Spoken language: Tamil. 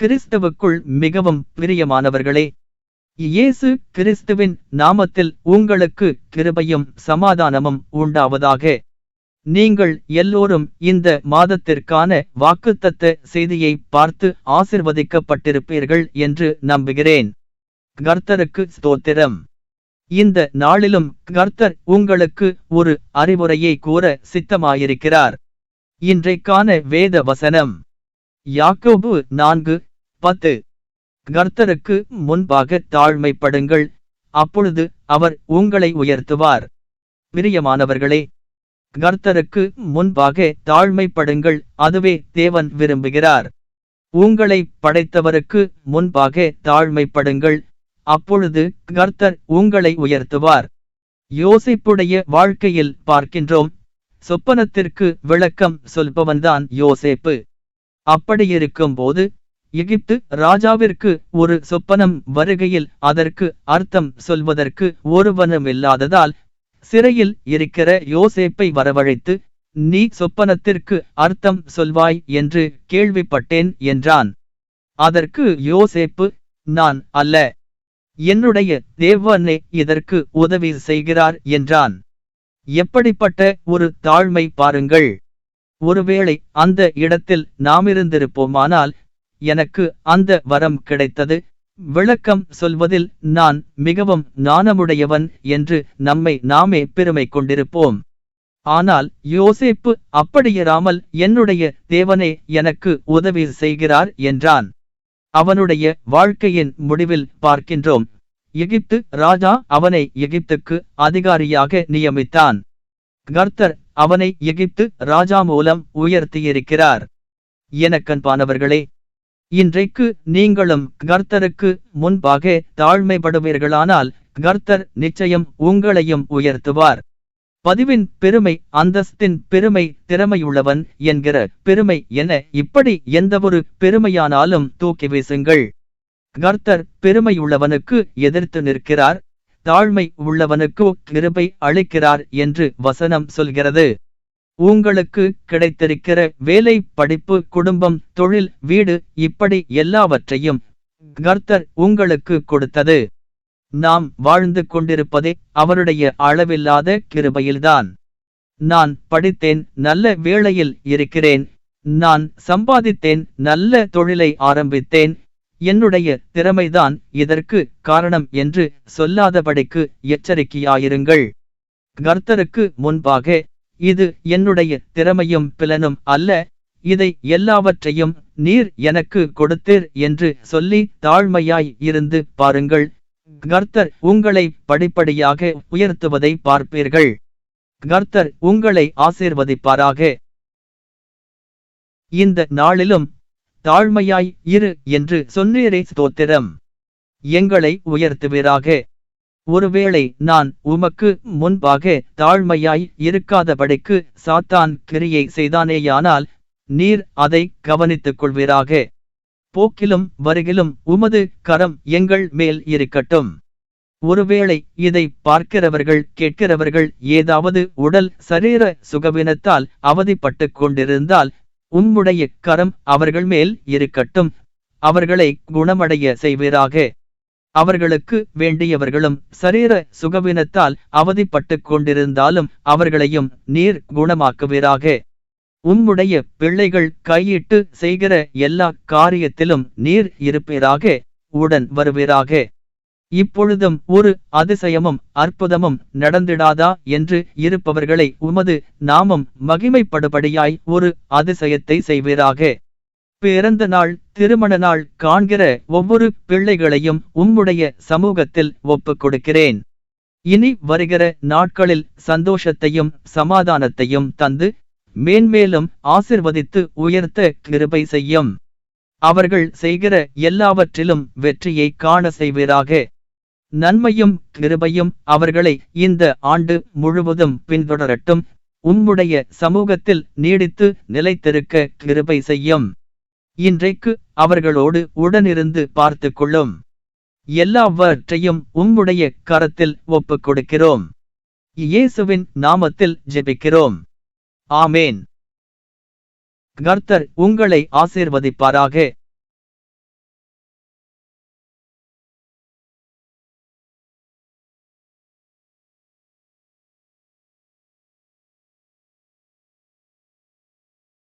கிறிஸ்தவுக்குள் மிகவும் பிரியமானவர்களே இயேசு கிறிஸ்துவின் நாமத்தில் உங்களுக்கு கிருபையும் சமாதானமும் உண்டாவதாக. நீங்கள் எல்லோரும் இந்த மாதத்திற்கான வாக்குத்தத்த செய்தியை பார்த்து ஆசிர்வதிக்கப்பட்டிருப்பீர்கள் என்று நம்புகிறேன். கர்த்தருக்கு ஸ்தோத்திரம். இந்த நாளிலும் கர்த்தர் உங்களுக்கு ஒரு அறிவுரையை கூற சித்தமாயிருக்கிறார். இன்றைக்கான வேத வசனம் யாக்கோபு நான்கு பத்து. கர்த்தருக்கு முன்பாக தாழ்மைப்படுங்கள். அப்பொழுது அவர் உங்களை உயர்த்துவார். பிரியமானவர்களே கர்த்தருக்கு முன்பாக தாழ்மைப்படுங்கள். அதுவே தேவன் விரும்புகிறார். உங்களை படைத்தவருக்கு முன்பாக தாழ்மைப்படுங்கள். அப்பொழுது கர்த்தர் உங்களை உயர்த்துவார். யோசிப்புடைய வாழ்க்கையில் பார்க்கின்றோம். சொப்பனத்திற்கு விளக்கம் சொல்பவன்தான் யோசேப்பு. அப்படியிருக்கும் போது எகிப்து ராஜாவிற்கு ஒரு சொப்பனம் வருகையில் அதற்கு அர்த்தம் சொல்வதற்கு ஒருவனுமில்லாததால் சிறையில் இருக்கிற யோசேப்பை வரவழைத்து நீ சொப்பனத்திற்கு அர்த்தம் சொல்வாய் என்று கேள்விப்பட்டேன் என்றான். அதற்கு யோசேப்பு நான் அல்ல என்னுடைய தேவனே இதற்கு உதவி செய்கிறார் என்றான். எப்படிப்பட்ட ஒரு தாழ்மை பாருங்கள். ஒருவேளை அந்த இடத்தில் நாமிருந்திருப்போமானால் எனக்கு அந்த வரம் கிடைத்தது. விளக்கம் சொல்வதில் நான் மிகவும் நாணமுடையவன் என்று நம்மை நாமே பெருமை கொண்டிருப்போம். ஆனால் யோசேப்பு அப்படியிராமல் என்னுடைய தேவனே எனக்கு உதவி செய்கிறார் என்றான். அவனுடைய வாழ்க்கையின் முடிவில் பார்க்கின்றோம். எகிப்து ராஜா அவனை எகிப்துக்கு அதிகாரியாக நியமித்தான். கர்த்தர் அவனை எகிப்து ராஜா மூலம் உயர்த்தியிருக்கிறார். எனக்கன்பானவர்களே இன்றைக்கு நீங்களும் கர்த்தருக்கு முன்பாக தாழ்மைப்படுவீர்களானால் கர்த்தர் நிச்சயம் உங்களையும் உயர்த்துவார். பதிவின் பெருமை அந்தஸ்தின் பெருமை திறமையுள்ளவன் என்கிற பெருமை என இப்படி எந்தவொரு பெருமையானாலும் தூக்கி வீசுங்கள். கர்த்தர் பெருமையுள்ளவனுக்கு எதிர்த்து நிற்கிறார். தாழ்மை உள்ளவனுக்கு கிருபை அளிக்கிறார் என்று வசனம் சொல்கிறது. உங்களுக்கு கிடைத்திருக்கிற வேலை படிப்பு குடும்பம் தொழில் வீடு இப்படி எல்லாவற்றையும் கர்த்தர் உங்களுக்கு கொடுத்தது. நாம் வாழ்ந்து கொண்டிருப்பதே அவருடைய அளவில்லாத கிருபையில்தான். நான் படித்தேன் நல்ல வேளையில் இருக்கிறேன். நான் சம்பாதித்தேன் நல்ல தொழிலை ஆரம்பித்தேன். என்னுடைய திறமைதான் இதற்கு காரணம் என்று சொல்லாதபடிக்கு எச்சரிக்கையாயிருங்கள். கர்த்தருக்கு முன்பாக இது என்னுடைய திறமையும் பிலனும் அல்ல. இதை எல்லாவற்றையும் நீர் எனக்கு கொடுத்தீர் என்று சொல்லி தாழ்மையாய் இருந்து பாருங்கள். கர்த்தர் உங்களை படிப்படியாக உயர்த்துவதை பார்ப்பீர்கள். கர்த்தர் உங்களை ஆசீர்வதிப்பாராக. இந்த நாளிலும் தாழ்மையாய் இரு என்று சொன்னீரே ஸ்தோத்திரம். எங்களை உயர்த்துவீராக. ஒருவேளை நான் உமக்கு முன்பாக தாழ்மையாய் இருக்காதபடிக்கு சாத்தான் கிரியை செய்தானேயானால் நீர் அதை கவனித்துக் கொள்வீராக போக்கிலும் வருகிலும் உமது கரம் எங்கள் மேல் இருக்கட்டும். ஒருவேளை இதை பார்க்கிறவர்கள் கேட்கிறவர்கள் ஏதாவது உடல் சரீர சுகவினத்தால் அவதிப்பட்டுக் கொண்டிருந்தால் உம்முடைய கரம் அவர்கள் மேல் இருக்கட்டும். அவர்களை குணமடைய செய்வீராக. அவர்களுக்கு வேண்டியவர்களும் சரீர சுகவினத்தால் அவதிப்பட்டுக் கொண்டிருந்தாலும் அவர்களையும் நீர் குணமாக்குவீராக. உம்முடைய பிள்ளைகள் கையிட்டு செய்கிற எல்லா காரியத்திலும் நீர் இருப்பீராக. உடன் வருவீராக. இப்பொழுதும் ஒரு அதிசயமும் அற்புதமும் நடந்திடாதா என்று இருப்பவர்களை உமது நாமம் மகிமைப்படுபடியாய் ஒரு அதிசயத்தை செய்வீராக. பிறந்த நாள் திருமண நாள் காண்கிற ஒவ்வொரு பிள்ளைகளையும் உம்முடைய சமூகத்தில் ஒப்புக் கொடுக்கிறேன். இனி வருகிற நாட்களில் சந்தோஷத்தையும் சமாதானத்தையும் தந்து மேன்மேலும் ஆசிர்வதித்து உயர்த்த கிருபை செய்யும். அவர்கள் செய்கிற எல்லாவற்றிலும் வெற்றியை காண செய்வீராக. நன்மையும் கிருபையும் அவர்களை இந்த ஆண்டு முழுவதும் பின்தொடரட்டும். உம்முடைய சமூகத்தில் நீடித்து நிலைத்திருக்க கிருபை செய்யும். இன்றைக்கு அவர்களோடு உடனிருந்து பார்த்து கொள்ளும். எல்லாவற்றையும் உம்முடைய கரத்தில் ஒப்புக் கொடுக்கிறோம். இயேசுவின் நாமத்தில் ஜெபிக்கிறோம். ஆமேன். கர்த்தர் உங்களை ஆசீர்வதிப்பாராக.